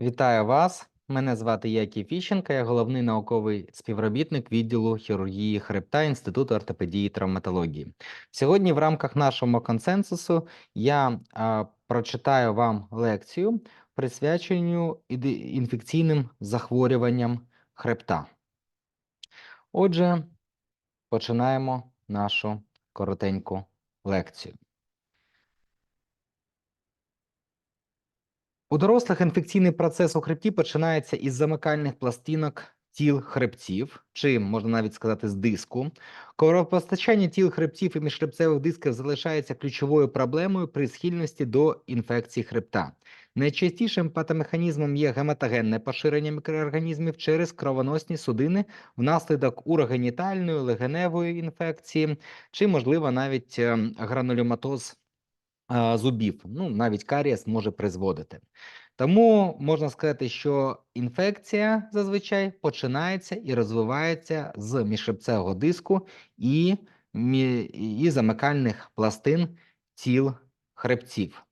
Вітаю вас. Мене звати Яків Фіщенко, я головний науковий співробітник відділу хірургії хребта Інституту ортопедії і травматології. Сьогодні, в рамках нашого консенсусу, я а, прочитаю вам лекцію, присвяченню іде- інфекційним захворюванням хребта. Отже, починаємо нашу коротеньку лекцію. У дорослих інфекційний процес у хребті починається із замикальних пластинок тіл хребців, чи можна навіть сказати з диску. Кровопостачання тіл хребців і міжхребцевих дисків залишається ключовою проблемою при схильності до інфекцій хребта. Найчастішим патомеханізмом є гематогенне поширення мікроорганізмів через кровоносні судини внаслідок урогенітальної, легеневої інфекції, чи, можливо, навіть ем, гранулематоз а, зубів. Ну, навіть карієс може призводити. Тому можна сказати, що інфекція зазвичай починається і розвивається з міжхребцевого диску і, і замикальних пластин тіл хребців.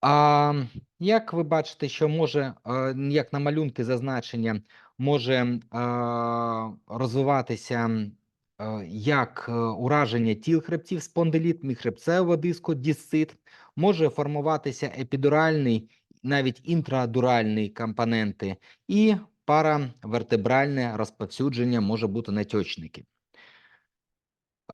А як ви бачите, що може, як на малюнки зазначення, може розвиватися як е, ураження тіл хребців, спондиліт, міжхребцевого диску, дісцит, може формуватися епідуральний, навіть інтрадуральний компоненти, і паравертебральне розповсюдження може бути натічників.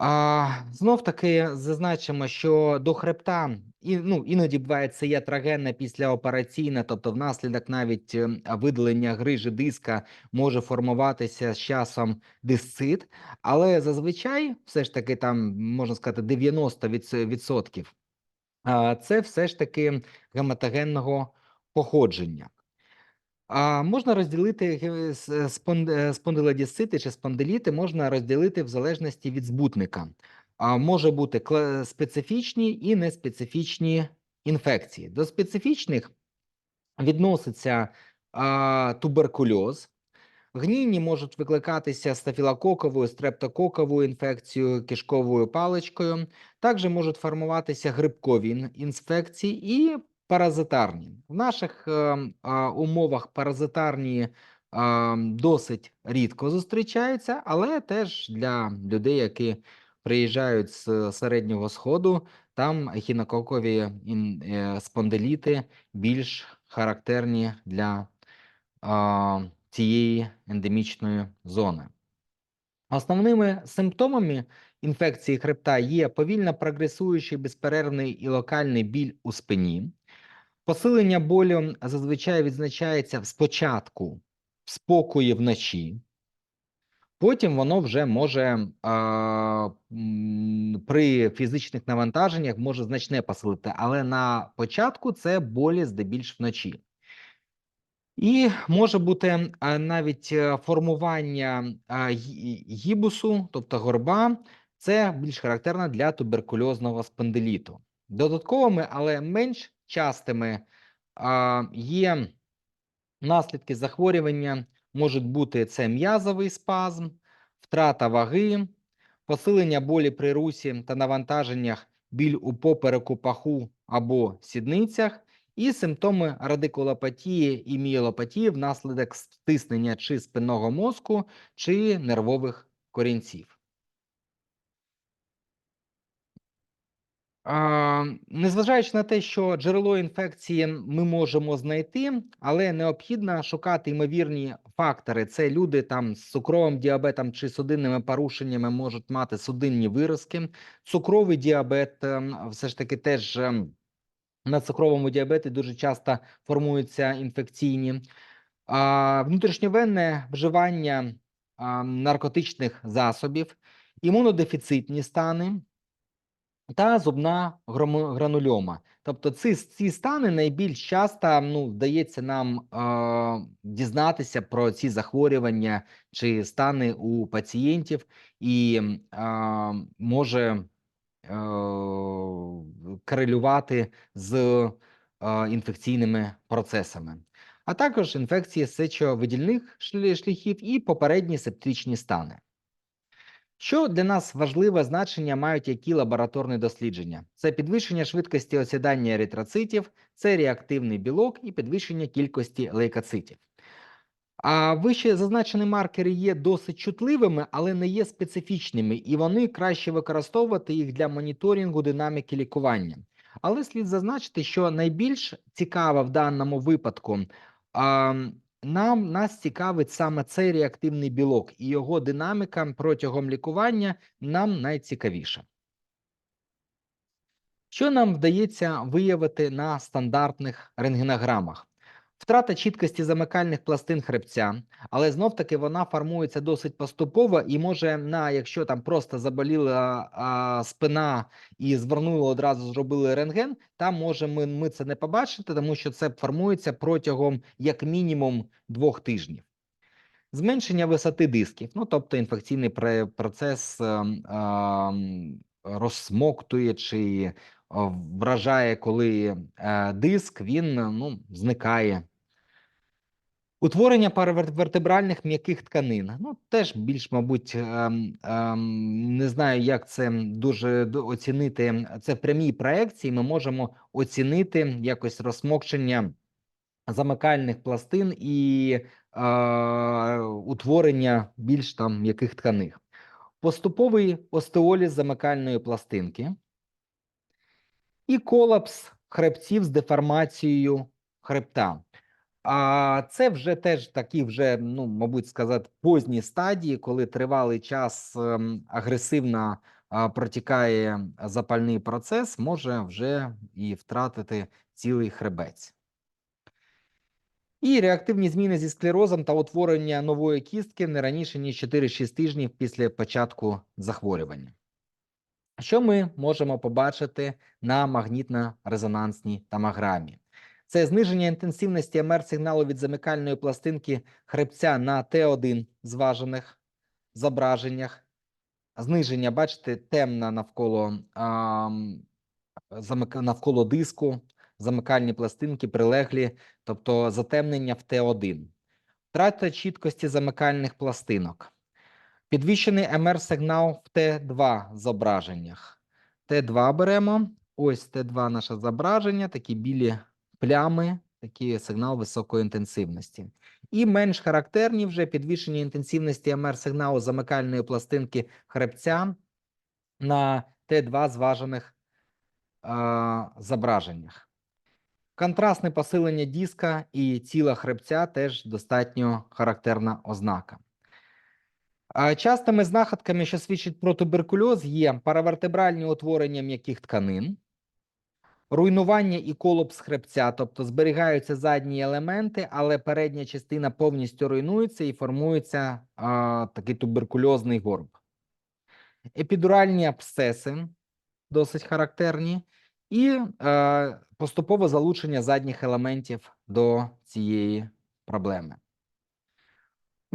А, знов таки зазначимо, що до хребта і, ну, іноді буває це ятрогенна післяопераційна, тобто внаслідок навіть ем, видалення грижі диска може формуватися з часом дисцит, але зазвичай все ж таки там можна сказати 90% відсотків, а, це все ж таки гематогенного походження. А можна розділити ге- с- е, е, спондилодісцити чи спондиліти можна розділити в залежності від збутника. А може бути специфічні і неспецифічні інфекції. До специфічних відноситься а, туберкульоз. Гнійні можуть викликатися стафілококовою, стрептококовою інфекцією, кишковою паличкою. Також можуть формуватися грибкові інфекції і паразитарні. В наших ем, умовах паразитарні ем, досить рідко зустрічаються, але теж для людей, які приїжджають з середнього сходу, там ехінококові ін- е, спондиліти більш характерні для цієї ендемічної зони. Основними симптомами інфекції хребта є повільно прогресуючий безперервний і локальний біль у спині. Посилення болю зазвичай відзначається спочатку в спокої вночі, потім воно вже може а, при фізичних навантаженнях може значне посилити, але на початку це болі здебільш вночі. І може бути навіть е, формування гібусу, тобто горба, це більш характерно для туберкульозного спондиліту. Додатковими, але менш частими є наслідки захворювання, можуть бути це м'язовий спазм, втрата ваги, посилення болі при русі та навантаженнях, біль у попереку, паху або сідницях, і симптоми радикулопатії і мієлопатії внаслідок стиснення чи спинного мозку, чи нервових корінців. Незважаючи на те, що джерело інфекції ми можемо знайти, але необхідно шукати ймовірні фактори. Це люди там з цукровим діабетом чи судинними порушеннями можуть мати судинні виразки. Цукровий діабет ем, все ж таки теж ем, на цукровому діабеті дуже часто формуються інфекційні. Внутрішньовенне вживання наркотичних засобів, імунодефіцитні стани та зубна гранульома. Тобто ці, ці стани найбільш часто ну, вдається нам е, дізнатися про ці захворювання чи стани у пацієнтів і е, може е, корелювати з е, інфекційними процесами, а також інфекції сечовидільних шляхів і попередні септичні стани. Що для нас важливе значення мають які лабораторні дослідження? Це підвищення швидкості осідання еритроцитів, це реактивний білок і підвищення кількості лейкоцитів. А вище зазначені маркери є досить чутливими, але не є специфічними, і вони краще використовувати їх для моніторингу динаміки лікування. Але слід зазначити, що найбільш цікаво в даному випадку а, нам нас цікавить саме цей реактивний білок, і його динаміка протягом лікування нам найцікавіша. Що нам вдається виявити на стандартних рентгенограмах? Втрата чіткості замикальних пластин хребця, але знов таки вона формується досить поступово і може на якщо там просто заболіла а, спина і звернули одразу зробили рентген, там може ми, ми це не побачити, тому що це формується протягом як мінімум двох тижнів. Зменшення висоти дисків, ну тобто інфекційний процес е, е, розсмоктує чи вражає, коли е, диск він ну, зникає. Утворення паравертебральних м'яких тканин. Ну, теж більш, мабуть, ем, ем, не знаю, як це дуже оцінити. Це в прямій проекції. Ми можемо оцінити якось розсмокчення замикальних пластин і е, утворення більш там м'яких тканин. Поступовий остеоліз замикальної пластинки і колапс хребців з деформацією хребта. А це вже теж такі, вже, ну, мабуть, сказати, позні стадії, коли тривалий час ем, агресивно протікає запальний процес, може вже і втратити цілий хребець. І реактивні зміни зі склерозом та утворення нової кістки не раніше ніж 4-6 тижнів після початку захворювання. Що ми можемо побачити на магнітно-резонансній томограмі? Це зниження інтенсивності МР-сигналу від замикальної пластинки хребця на Т1 зважених зображеннях. Зниження, бачите, темна навколо, замик- навколо диску, замикальні пластинки прилеглі, тобто затемнення в Т1. Втрата чіткості замикальних пластинок. Підвищений МР-сигнал в Т2 зображеннях. Т2 беремо. Ось Т2 наше зображення, такі білі плями, такий сигнал високої інтенсивності. І менш характерні вже підвищення інтенсивності МР-сигналу замикальної пластинки хребця на Т2 зважених е, зображеннях. Контрастне посилення диска і тіла хребця теж достатньо характерна ознака. Частими знаходками, що свідчать про туберкульоз, є паравертебральні утворення м'яких тканин, руйнування і колапс хребця, тобто зберігаються задні елементи, але передня частина повністю руйнується і формується а, такий туберкульозний горб. Епідуральні абсцеси досить характерні, і е, поступове залучення задніх елементів до цієї проблеми.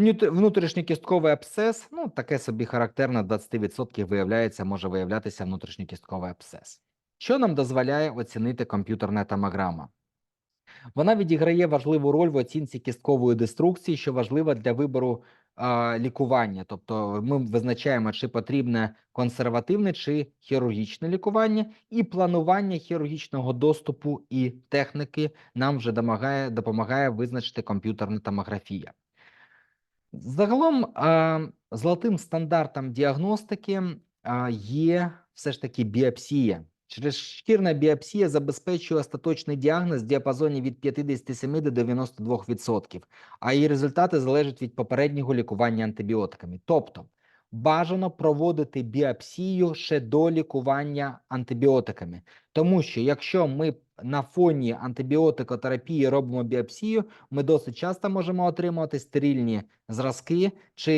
Внут- Внутрішньокістковий абсцес, ну таке собі характерно, 20% виявляється, може виявлятися внутрішньокістковий абсцес. Що нам дозволяє оцінити комп'ютерна томограма? Вона відіграє важливу роль в оцінці кісткової деструкції, що важливо для вибору а, лікування. Тобто ми визначаємо, чи потрібне консервативне чи хірургічне лікування, і планування хірургічного доступу і техніки нам вже допомагає, допомагає визначити комп'ютерна томографія. Загалом, золотим стандартом діагностики є все ж таки біопсія. Через шкірна біопсія забезпечує остаточний діагноз в діапазоні від 57 до 92%, а її результати залежать від попереднього лікування антибіотиками. Тобто бажано проводити біопсію ще до лікування антибіотиками, тому що якщо ми на фоні антибіотикотерапії робимо біопсію, ми досить часто можемо отримувати стерильні зразки, чи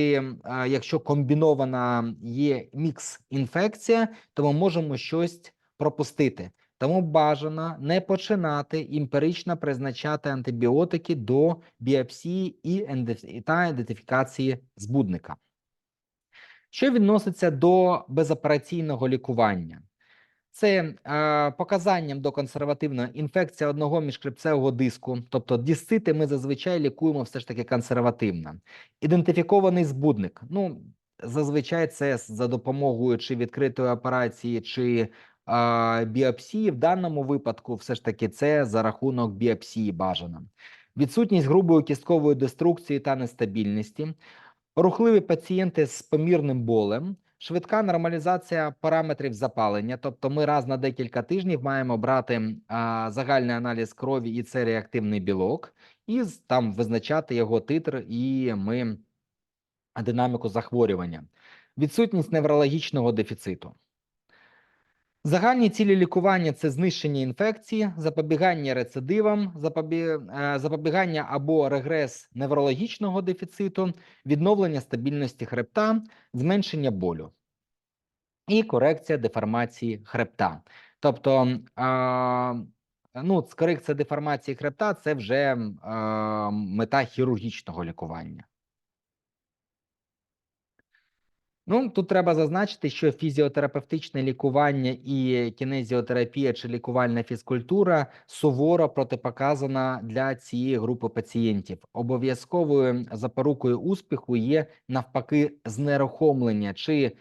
е, якщо комбінована є мікс-інфекція, то ми можемо щось пропустити. Тому бажано не починати емпірично призначати антибіотики до біопсії і та ідентифікації збудника. Що відноситься до безопераційного лікування? Це е, показанням до консервативної інфекція одного міжхребцевого диску, тобто дісцити ми зазвичай лікуємо все ж таки консервативно. Ідентифікований збудник. Ну, зазвичай це за допомогою чи відкритої операції, чи а, біопсії. В даному випадку, все ж таки, це за рахунок біопсії бажано. Відсутність грубої кісткової деструкції та нестабільності, рухливі пацієнти з помірним болем, швидка нормалізація параметрів запалення. Тобто, ми раз на декілька тижнів маємо брати а, загальний аналіз крові і це реактивний білок, і там визначати його титр, і ми динаміку захворювання, відсутність неврологічного дефіциту. Загальні цілі лікування це знищення інфекції, запобігання рецидивам, е, запобігання або регрес неврологічного дефіциту, відновлення стабільності хребта, зменшення болю і корекція деформації хребта. Тобто, ну, корекція деформації хребта це вже мета хірургічного лікування. Ну, тут треба зазначити, що фізіотерапевтичне лікування і кінезіотерапія чи лікувальна фізкультура суворо протипоказана для цієї групи пацієнтів. Обов'язковою запорукою успіху є навпаки знерухомлення чи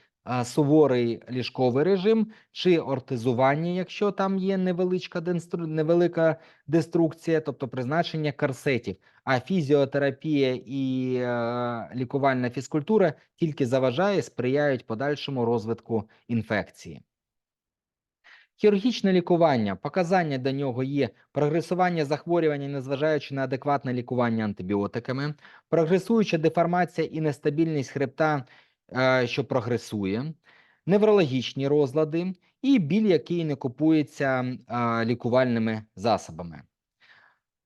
суворий ліжковий режим, чи ортизування, якщо там є невеличка денстру... невелика деструкція, тобто призначення корсетів. А фізіотерапія і е, лікувальна фізкультура тільки заважає, сприяють подальшому розвитку інфекції. Хірургічне лікування, показання до нього є прогресування захворювання, незважаючи на адекватне лікування антибіотиками, прогресуюча деформація і нестабільність хребта, що прогресує, неврологічні розлади і біль, який не купується е, лікувальними засобами.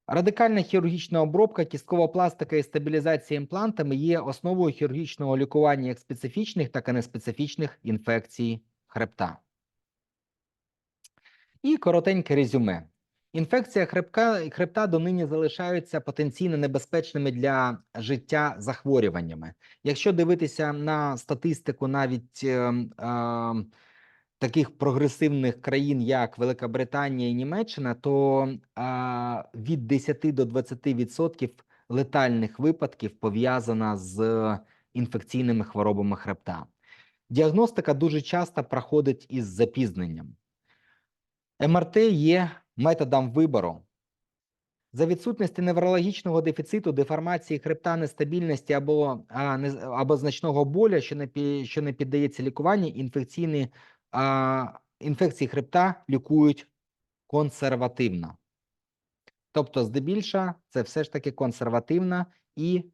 Радикальна хірургічна обробка, кісткова пластика і стабілізація імплантами є основою хірургічного лікування як специфічних, так і неспецифічних інфекцій хребта. І коротеньке резюме. Інфекція хребка, хребта донині залишаються потенційно небезпечними для життя захворюваннями. Якщо дивитися на статистику навіть е, е, таких прогресивних країн, як Велика Британія і Німеччина, то е, від 10 до 20% летальних випадків пов'язана з інфекційними хворобами хребта. Діагностика дуже часто проходить із запізненням. МРТ є методом вибору. За відсутності неврологічного дефіциту, деформації хребта, нестабільності або, а, не, або значного боля, що не, що не піддається лікуванню, інфекційні а, інфекції хребта лікують консервативно. Тобто, здебільша, це все ж таки консервативна і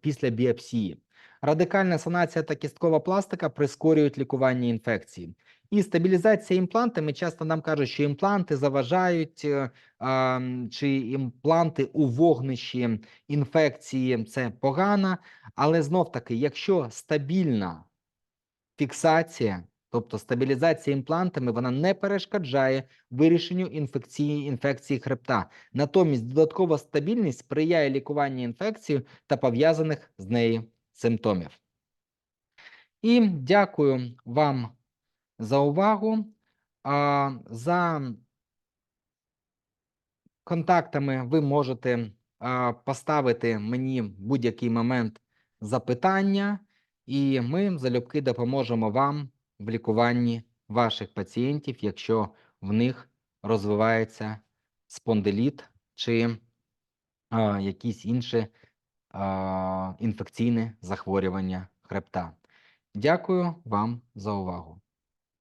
після біопсії. Радикальна санація та кісткова пластика прискорюють лікування інфекції. І стабілізація імплантами часто нам кажуть, що імпланти заважають, е, чи імпланти у вогнищі інфекції це погано, але знов таки, якщо стабільна фіксація, тобто стабілізація імплантами, вона не перешкоджає вирішенню інфекції інфекції хребта. Натомість додаткова стабільність сприяє лікуванню інфекції та пов'язаних з нею симптомів. І дякую вам за увагу. За контактами ви можете поставити мені в будь-який момент запитання, і ми залюбки допоможемо вам в лікуванні ваших пацієнтів, якщо в них розвивається спондиліт чи а, якісь інші а, інфекційне захворювання хребта. Дякую вам за увагу.